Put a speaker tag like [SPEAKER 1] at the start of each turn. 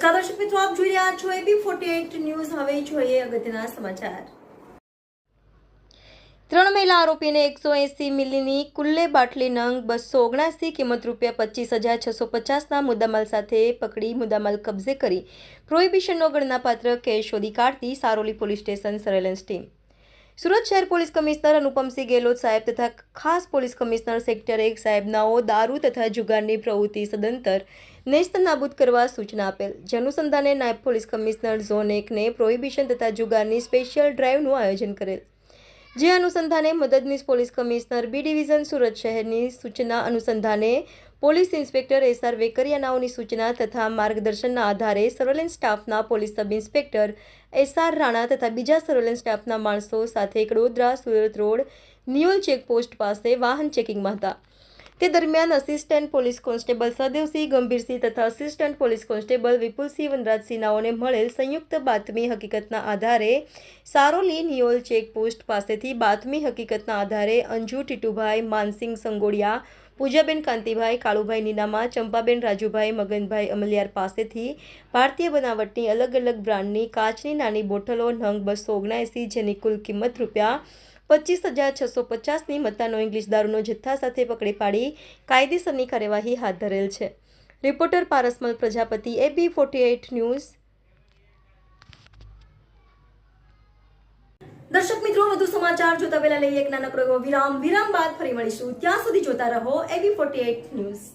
[SPEAKER 1] નમસ્કાર, દર્શક મિત્રો, આપ જોઈ રહ્યા છો એબી ફોર્ટી એટ ન્યૂઝ. હવે જોઈએ અગત્યના સમાચાર. ત્રણ મહિલા આરોપીને એકસો એંસી મિલીની કુલ્લે બાટલી નંગ બસો ઓગણાસી કિંમત રૂપિયા પચીસ હજાર છસો પચાસના મુદ્દામાલ સાથે પકડી મુદ્દામાલ કબજે કરી. પ્રોહિબિશનનો ગણનાપાત્ર કેસ શોધી કાઢતી Saroli police station surveillance team. Surat શહેર પોલીસ કમિશનર અનુપમસિંહ ગેહલોત સાહેબ તથા ખાસ પોલીસ કમિશનર સેક્ટર એક સાહેબનાઓ દારૂ તથા જુગારની પ્રવૃત્તિ સદંતર નેસ્ત નાબૂદ કરવા સૂચના આપેલ. જનુસંધાને નાયબ પોલીસ કમિશનર ઝોન એકને પ્રોહિબિશન તથા જુગારની સ્પેશિયલ ડ્રાઇવનું આયોજન કરેલ. જે અનુસંધાને મદદનીશ police commissioner B division Surat શહેરની સૂચના અનુસંધાને પોલીસ ઇન્સ્પેક્ટર એસ આર વેકરિયાનાઓની સૂચના તથા માર્ગદર્શનના આધારે સર્વેલન્સ સ્ટાફના police sub inspector S R Rana તથા બીજા સર્વેલન્સ સ્ટાફના માણસો સાથે Kadodara Surat road Niyol check post પાસે વાહન ચેકિંગમાં હતા. તે દરમિયાન assistant police constable Sahdevsinh Gambhirsinh તથા assistant police constable Vipulsinh Vanrajsinh મળેલ સંયુક્ત બાતમી હકીકતના આધારે સારોલી નિયોલ ચેકપોસ્ટ પાસેથી બાતમી હકીકતના આધારે અંજુ ટીટુભાઈ માનસિંગ સંગોડિયા, પૂજાબેન કાંતિભાઈ, કાળુભાઈ નીનામા, ચંપાબેન રાજુભાઈ, મગનભાઈ અમલિયાર પાસેથી ભારતીય બનાવટની અલગ અલગ બ્રાન્ડની કાચની નાની બોટલો નંગ બસો ઓગણએંસી જેની કુલ કિંમત રૂપિયા પચીસ હજાર છસો પચાસની મત્તાનો ઇંગ્લિશ દારૂનો જથ્થા સાથે પકડી પાડી કાયદેસરની કાર્યવાહી હાથ ધરેલ છે. Reporter Parasmal Prajapati AB forty eight news. દર્શક મિત્રો, વધુ સમાચાર જોતા પહેલા લઈએ એક નાનકડો એવો વિરામ. વિરામ બાદ ફરી મળીશું. ત્યાં સુધી જોતા રહો એબી ફોર્ટી એઇટ ન્યૂઝ.